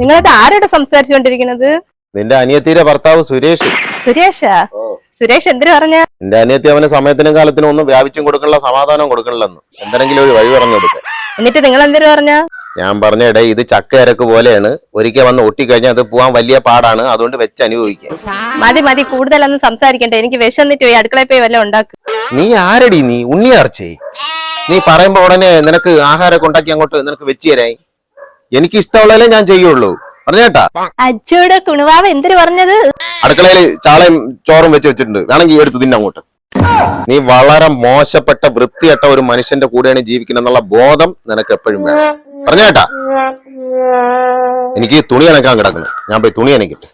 നിങ്ങളൊക്കെ ആരോട് സംസാരിച്ചുകൊണ്ടിരിക്കുന്നത്? നിന്റെ അനിയത്തിയുടെ ഭർത്താവ് സുരേഷ്. സുരേഷാ? സുരേഷ് എന്തിനു പറഞ്ഞ? നിന്റെ അനിയത്തി അവന് സമയത്തിനും കാലത്തിനും ഒന്നും വ്യാപിച്ചും കൊടുക്കണില്ല സമാധാനം കൊടുക്കണില്ലെന്ന്. എന്തെങ്കിലും ഒരു വഴി പറഞ്ഞു കൊടുക്ക. എന്നിട്ട് നിങ്ങൾ എന്തിനു പറഞ്ഞ? ഞാൻ പറഞ്ഞ ഇടേ ഇത് ചക്ക ഇരക്ക് പോലെയാണ്. ഒരിക്കൽ വന്ന് ഒട്ടിക്കഴിഞ്ഞാൽ അത് പോവാൻ വലിയ പാടാണ്. അതുകൊണ്ട് വെച്ച് അനുഭവിക്കാം. മതി മതി. കൂടുതലൊന്നും സംസാരിക്കണ്ട. എനിക്ക് വിശന്നിട്ട് പോയി അടുക്കളയിൽ പോയി വല്ലതും ഉണ്ടാക്കും. നീ ആരടി നീ? ഉണ്ണിയാർച്ചേ. നീ പറയുമ്പോ ഉടനെ നിനക്ക് ആഹാരമൊക്കെ ഉണ്ടാക്കി അങ്ങോട്ട് നിനക്ക് വെച്ച് തരായി. എനിക്ക് ഇഷ്ടമുള്ളതല്ലേ ഞാൻ ചെയ്യുള്ളൂ. പറഞ്ഞേട്ടാ അജോടെ കുണുവാവ് എന്തിനു പറഞ്ഞത്? അടുക്കളയിൽ ചാളയും ചോറും വെച്ച് വെച്ചിട്ടുണ്ട്. വേണമെങ്കിൽ എടുത്ത് തിന്നെ അങ്ങോട്ട് നീ വളരെ മോശപ്പെട്ട വൃത്തിയട്ട ഒരു മനുഷ്യന്റെ കൂടെയാണ് ജീവിക്കുന്നത് എന്നുള്ള ബോധം നിനക്ക് എപ്പോഴും വേണം. പറഞ്ഞേട്ടാ എനിക്ക് തുണി അനക്കാൻ കിടക്കുന്നു. ഞാൻ പോയി തുണി അനക്കിട്ട്.